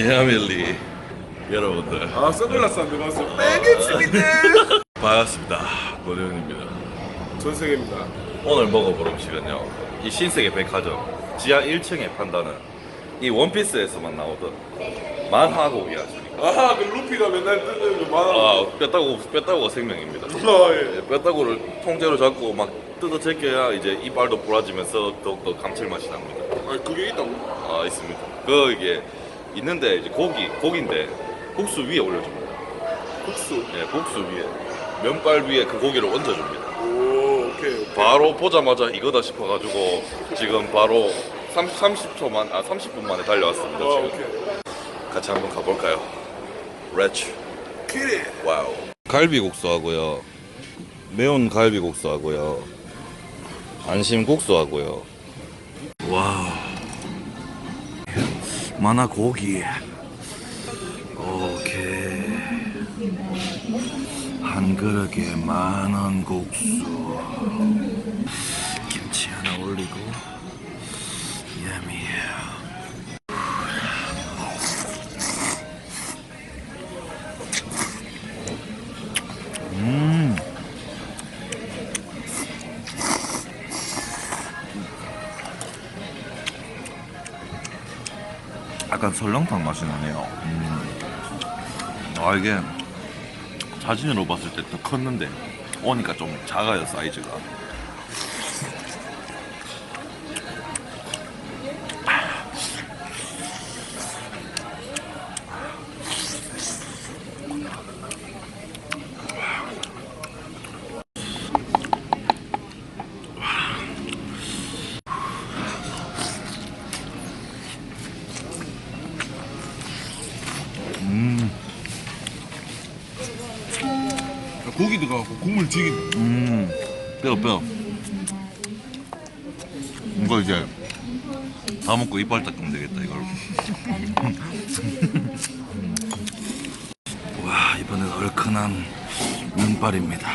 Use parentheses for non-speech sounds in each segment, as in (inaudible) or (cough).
예아밀리. 여러분들. 아 선글라스 안 빼겠습니다 (laughs) 반갑습니다. 노련입니다. 전 세계입니다. 오늘 먹어볼 음식은요. 이 신세계 백화점 지하 1층에 판다는 이 원피스에서만 나오던 만화고기 아십니까? 아하 그 루피가 맨날 뜨는 그 만화 아 뼈다구 뼈다구가 생명입니다. (laughs) 아, 예. 뼈다구를 통째로 잡고 막 뜯어 제껴야 이제 이빨도 부라지면서 더욱더 감칠맛이 납니다. 아 그게 있다고? 아 있습니다. 그 이게 있는데 이제 고기 고기인데 국수 위에 올려줍니다. 국수? 예 국수 위에. 면발 위에 그 고기를 얹어줍니다. 오 오케이 오케이. 바로 보자마자 이거다 싶어가지고 지금 바로 30, 30초만 아 30분 만에 달려왔습니다 아 지금. 오케이. 같이 한번 가볼까요? 레츠 키리 와우 갈비국수 하고요. 매운 갈비국수 하고요. 안심국수 하고요. 와우 만화 고기 오케이. 한 그릇에 만원 국수. 김치 하나 올리고. 야미 약간 설렁탕 맛이 나네요. 음. 아 이게 사진으로 봤을 때 더 컸는데 오니까 좀 작아요 사이즈가. 고기 들어가고 국물 튀긴 음, 뼈, 뼈. 이거 이제 다 먹고 이빨 닦으면 되겠다, 이걸. (laughs) 와, 이번엔 얼큰한 면발입니다.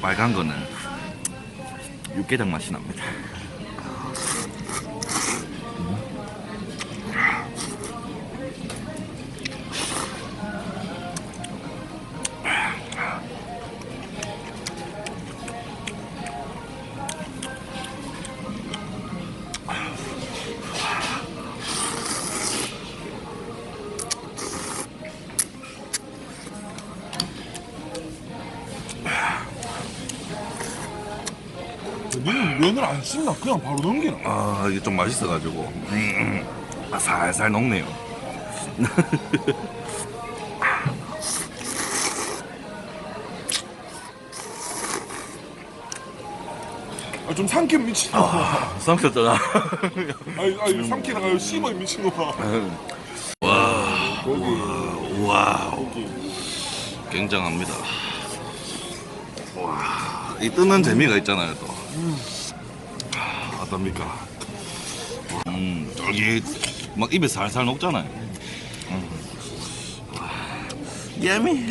빨간 거는 육개장 맛이 납니다. 면을 안 씹나 그냥 바로 넘기나 아, 이게 좀 맛있어가지고. 음, 아, 살살 녹네요. 아, 좀 삼키면 미친놈아 아, 삼켰잖아. 아니 아니 삼키다가 씹어 미친놈아 와, 고기 와우. 굉장합니다. 와, 이 뜨는 재미가 있잖아요, 또. 아, 어떻습니까? 음, 쫄깃. 막 입에 살살 녹잖아요. 음. 와, 예미.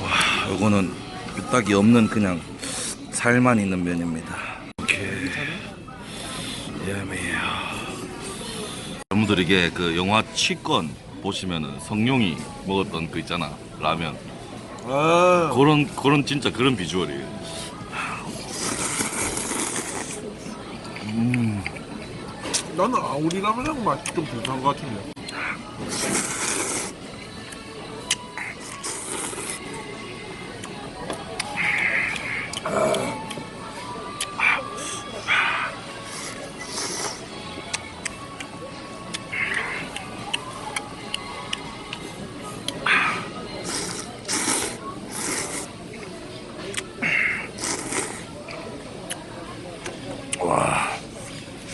와, 요거는 딱 없는 그냥 살만 있는 면입니다. 오케이. 예미야. 여러분들 이게 그 영화 취권 보시면은 성룡이 먹었던 그 있잖아 라면 아 그런 그런 진짜 그런 비주얼이에요. 나는 아우리 라면하고 맛이 좀 비슷한 것 같은데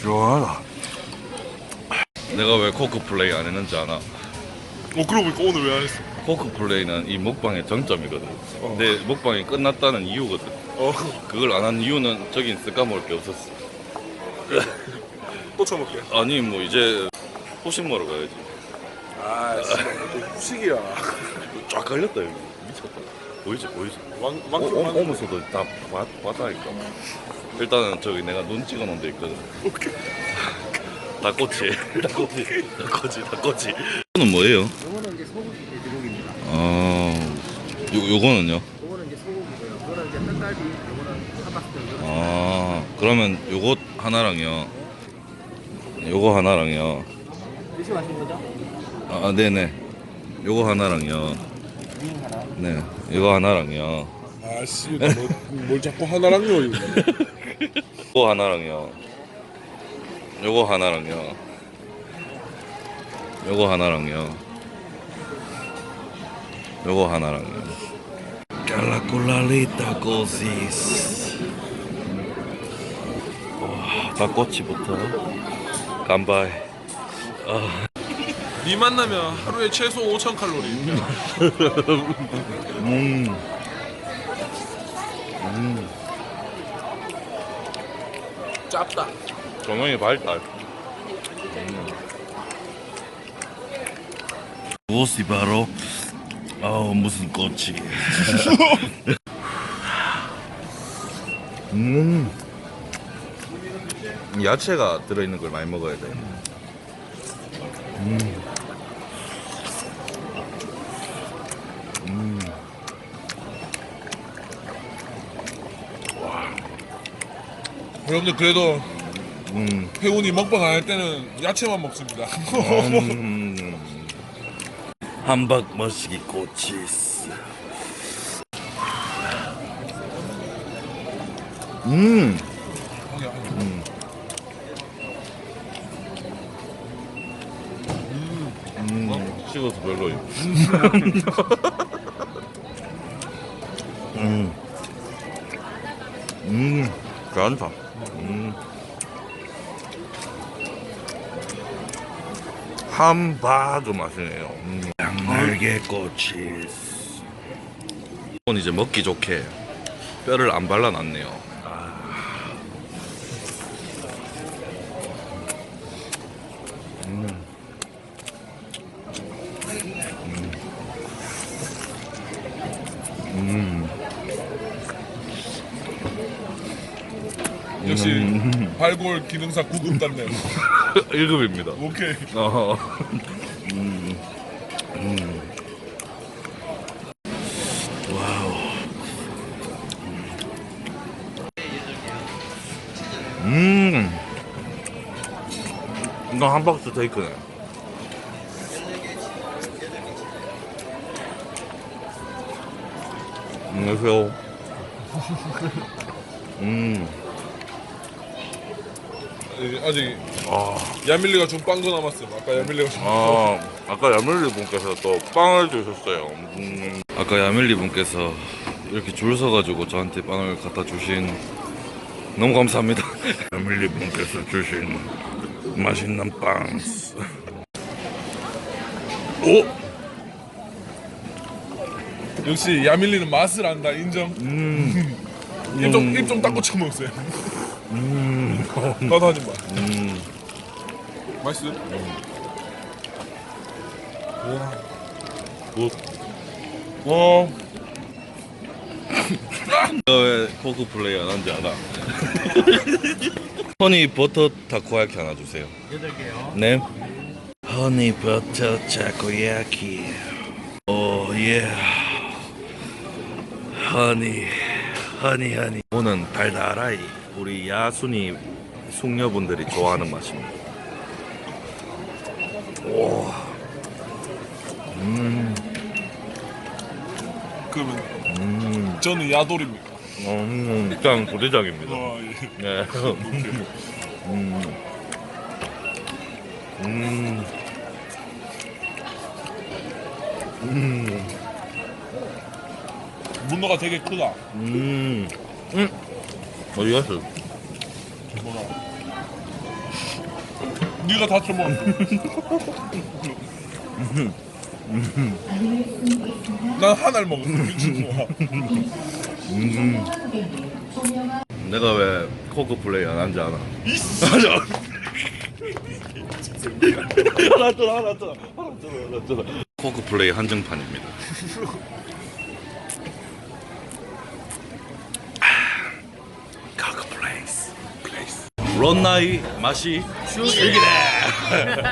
시원하다. 내가 왜 코크 플레이 안 했는지 아나? 어 그러고 보니까 오늘 왜 안 했어? 코크 플레이는 이 먹방의 정점이거든. 내 먹방이 끝났다는 이유거든. 어, 그걸 안 한 이유는 저긴 쓸까먹을 게 없었어. 또 쳐먹게. 아니 뭐 이제 호식 먹으러 가야지. 아, 진짜 후식이야. 쫙 갈렸다 여기. 미쳤다. 보이지 보이지. 왕, 오, 왕, 오, 왕, 오면서도 다 봤, 봤다니까. 일단은 저기 내가 눈 찍어 놓은 데 있거든. 오케이. 닭꼬치. 닭꼬치. (laughs) 닭꼬치. 닭꼬치. 이거는 뭐예요? 요거는 이제 소고기 돼지고기입니다. 아, 요, 요거는요? 요거는 이제 소고기고요. 요거는 이제 떡갈비, 요거는 한박스, 요거는 아, 그러면 요것 하나랑요. 요거 하나랑요. 드시고 거죠? 아, 네네. 요거 하나랑요. 하나. 네. 이거 하나랑요. 아씨, 뭐, 뭘 자꾸 하나랑요 이거. (laughs) 요거 하나랑요. 요거 하나랑요. 요거 하나랑요. 요거 하나랑요. 깔라콜라리타 고시스. 와, 닭꼬치부터 간바이. 니 만나면 하루에 최소 5천 칼로리. 음. (laughs) 짭다. 조명이 발달. 무엇이 바로 어 무슨 꽃이. (laughs) 음. 야채가 들어있는 걸 많이 먹어야 돼. 여러분들 그래도 음. 회원이 먹방 안 할 때는 야채만 먹습니다. 음. 함박 머시기 꼬치스. 음. 음. 식어서 별로임. 음. 음. 괜찮다. 음. 함바그 맛이네요. 음. 양날개 꼬치. 이건 이제 먹기 좋게 뼈를 안 발라놨네요. 역시 발골 기능사 9급 땄네요. 1급입니다. 오케이. 어. (laughs) 음. 음. 와우. 음. 이거 한 박스 테이크네. 안녕하세요. (laughs) 음. 아직 아. 야밀리가 준 빵도 남았음. 아까 야밀리가 준. 아, 아까 야밀리 분께서 또 빵을 주셨어요. 음, 아까 야밀리 분께서 이렇게 줄 서가지고 저한테 빵을 갖다 주신 너무 감사합니다. (laughs) 야밀리 분께서 주신 맛있는 빵. 오, 역시 야밀리는 맛을 안다. 인정. 음, 입좀 입 좀 닦고 쳐먹었어요. 음, 나도 한 입만. 음. 맛있어? 와. 굿. 어. (laughs) 왜 코크 플레이 안 한지 알아? (laughs) 허니 버터 타코야키 하나 주세요. 여덟 개요. 네. 허니 버터 타코야키. 오 예. 허니 허니 허니. 오는 달달하이 우리 야순이 숙녀분들이 좋아하는 맛입니다. 오. 음. 그러면 음. 저는 야돌입니다. 음. 일단 부대장입니다. 와, 예. 네. (laughs) 음. 음. 음. 문어가 되게 크다. 음. 음. 어디 갔어? 뭐라. 네가 다 처먹어. 난 하나를 먹었어 미친놈아. 내가 왜 코크 플레이 안 한지 알아? 알았잖아 알았잖아 알았잖아 알았잖아 코크 플레이 한정판입니다 (laughs) 런나이 맛이 죽이네